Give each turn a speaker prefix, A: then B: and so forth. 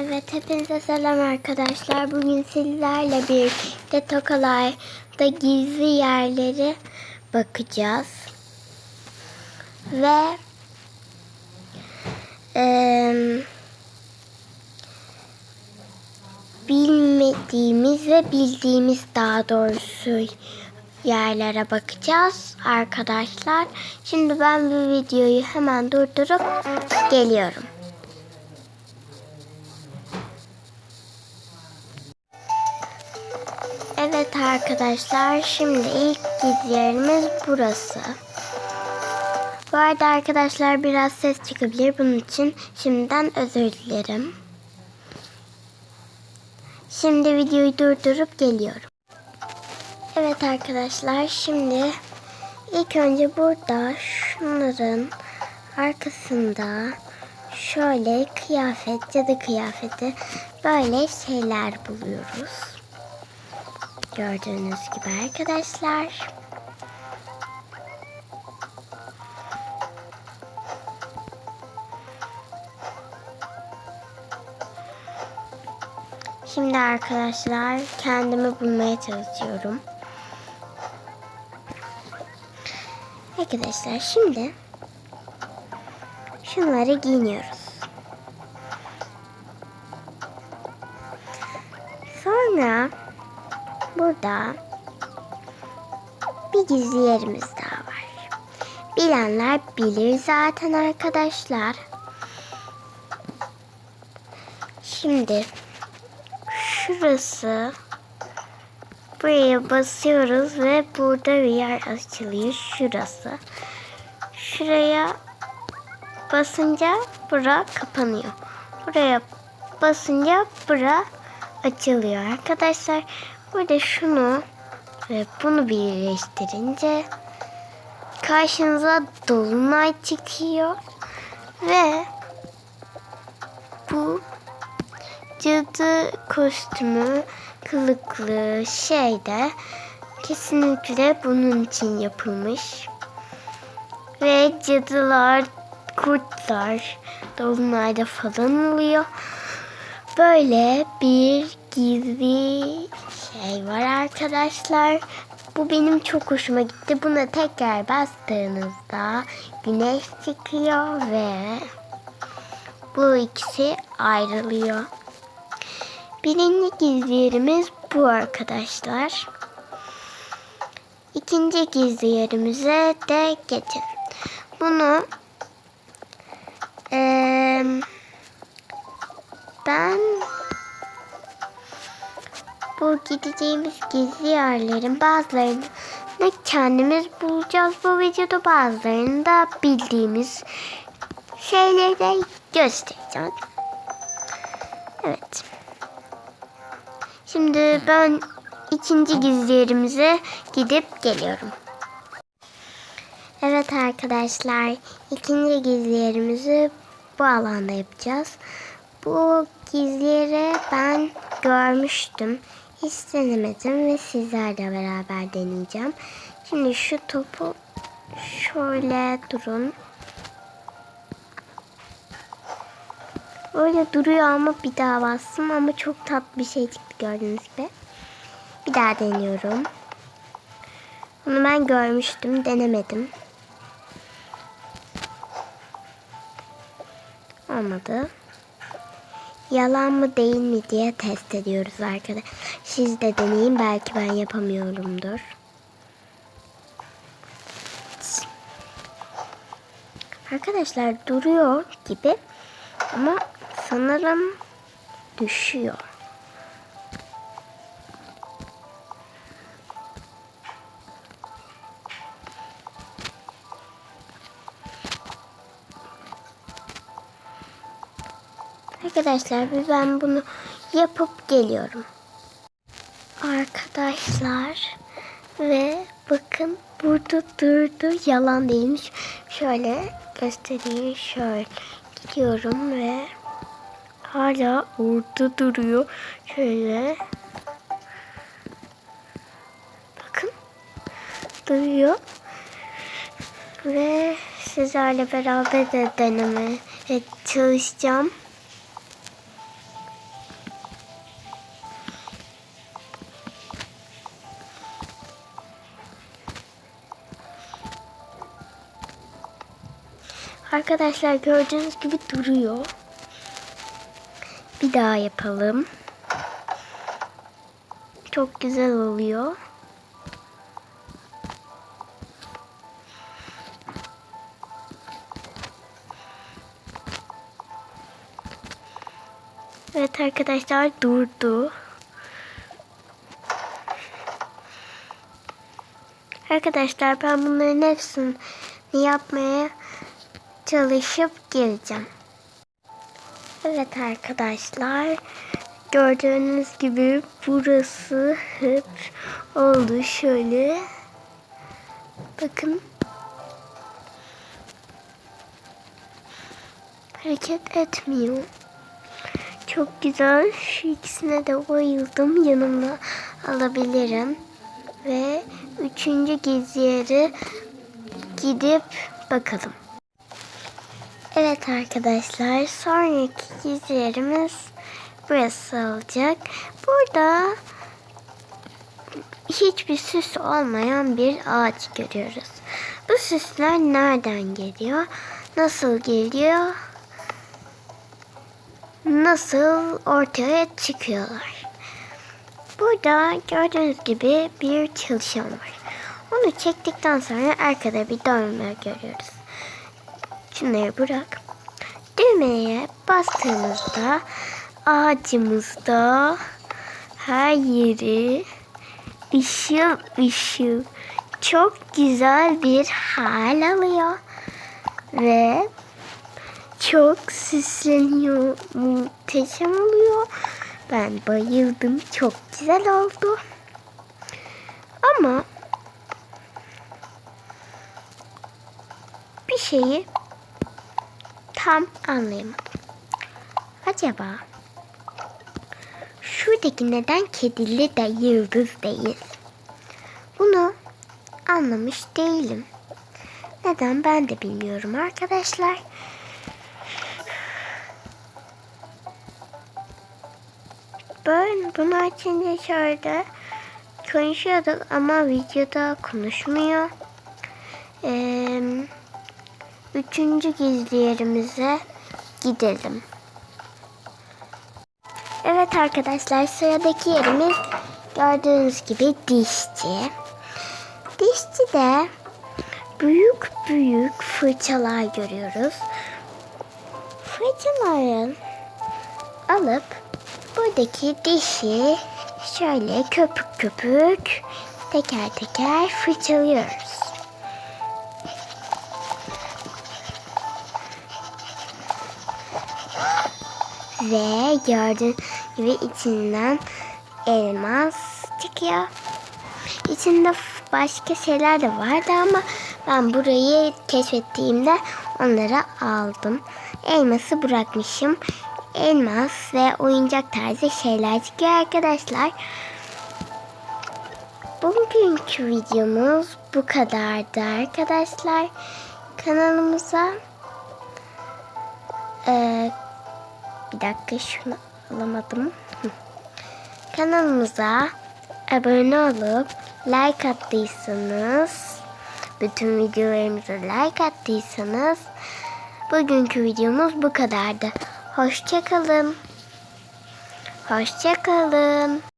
A: Evet hepinize selam arkadaşlar. Bugün sizlerle birlikte Tokalay'da gizli yerleri bakacağız. Ve eee, bilmediğimiz ve bildiğimiz daha doğrusu yerlere bakacağız arkadaşlar. Şimdi ben bu videoyu hemen durdurup geliyorum. Evet arkadaşlar şimdi ilk gizli burası. Bu arada arkadaşlar biraz ses çıkabilir. Bunun için şimdiden özür dilerim. Şimdi videoyu durdurup geliyorum. Evet arkadaşlar şimdi ilk önce burada şunların arkasında şöyle kıyafet cadı kıyafeti böyle şeyler buluyoruz. Gördüğünüz gibi arkadaşlar. Şimdi arkadaşlar kendimi bulmaya çalışıyorum. Arkadaşlar şimdi şunları giyiniyoruz. Burada bir gizli yerimiz daha var. Bilenler bilir zaten arkadaşlar. Şimdi şurası buraya basıyoruz ve burada bir yer açılıyor şurası. Şuraya basınca bura kapanıyor. Buraya basınca bura açılıyor arkadaşlar. Burada şunu ve bunu birleştirince karşınıza dolunay çıkıyor ve bu cadı kostümü kılıklı şey de kesinlikle bunun için yapılmış. Ve cadılar, kurtlar dolunayda falan oluyor. Böyle bir gizli şey var arkadaşlar. Bu benim çok hoşuma gitti. Buna tekrar bastığınızda güneş çıkıyor ve bu ikisi ayrılıyor. Birinci gizli yerimiz bu arkadaşlar. İkinci gizli yerimize de geçelim. Bunu eee, ben bu gideceğimiz gizli yerlerin bazılarını kendimiz bulacağız bu videoda bazılarını da bildiğimiz şeyleri de göstereceğim. Evet. Şimdi ben ikinci gizli yerimize gidip geliyorum. Evet arkadaşlar ikinci gizli yerimizi bu alanda yapacağız. Bu gizli yeri ben görmüştüm. Hiç denemedim ve sizlerle beraber deneyeceğim. Şimdi şu topu şöyle durun. Öyle duruyor ama bir daha bastım ama çok tatlı bir şey çıktı gördüğünüz gibi. Bir daha deniyorum. Bunu ben görmüştüm, denemedim. Olmadı. Yalan mı değil mi diye test ediyoruz arkadaşlar. Siz de deneyin belki ben yapamıyorumdur. Arkadaşlar duruyor gibi ama sanırım düşüyor. Arkadaşlar ben bunu yapıp geliyorum. Arkadaşlar ve bakın burada durdu yalan değilmiş. Şöyle göstereyim şöyle gidiyorum ve hala orada duruyor. Şöyle bakın duruyor ve sizlerle beraber de denemeye çalışacağım. Arkadaşlar gördüğünüz gibi duruyor. Bir daha yapalım. Çok güzel oluyor. Evet arkadaşlar durdu. Arkadaşlar ben bunların hepsini yapmaya çalışıp geleceğim. Evet arkadaşlar gördüğünüz gibi burası hep oldu şöyle. Bakın. Hareket etmiyor. Çok güzel. Şu ikisine de bayıldım. Yanıma alabilirim. Ve üçüncü gezi yeri gidip bakalım. Evet arkadaşlar sonraki yerimiz burası olacak. Burada hiçbir süs olmayan bir ağaç görüyoruz. Bu süsler nereden geliyor? Nasıl geliyor? Nasıl ortaya çıkıyorlar? Burada gördüğünüz gibi bir çalışan var. Onu çektikten sonra arkada bir dönme görüyoruz. Şunları bırak. Düğmeye bastığımızda ağacımızda her yeri ışıl ışıl çok güzel bir hal alıyor. Ve çok süsleniyor. Muhteşem oluyor. Ben bayıldım. Çok güzel oldu. Ama bir şeyi tam anlayamadım. Acaba şuradaki neden kedili de yıldız değil? Bunu anlamış değilim. Neden ben de bilmiyorum arkadaşlar. Ben bunu açınca şöyle konuşuyorduk ama videoda konuşmuyor. Üçüncü gizli yerimize gidelim. Evet arkadaşlar sıradaki yerimiz gördüğünüz gibi dişçi. Dişçi de büyük büyük fırçalar görüyoruz. Fırçaların alıp buradaki dişi şöyle köpük köpük teker teker fırçalıyoruz. Ve gördüğünüz gibi içinden elmas çıkıyor. İçinde başka şeyler de vardı ama ben burayı keşfettiğimde onları aldım. Elması bırakmışım. Elmas ve oyuncak tarzı şeyler çıkıyor arkadaşlar. Bugünkü videomuz bu kadardı arkadaşlar. Kanalımıza ee, bir dakika şunu alamadım. Kanalımıza abone olup like attıysanız bütün videolarımıza like attıysanız bugünkü videomuz bu kadardı. Hoşçakalın. Hoşçakalın.